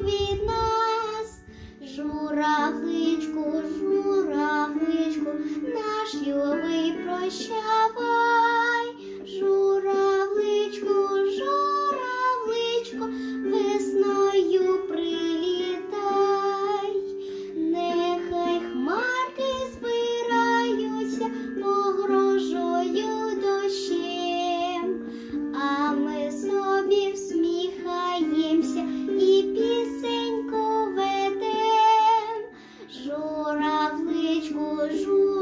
від нас, журавличку, журавличку, наш любий прощавай, журавличку, журавличку, весною прилітай, нехай хмарки збираються, погрожою дощі. jour.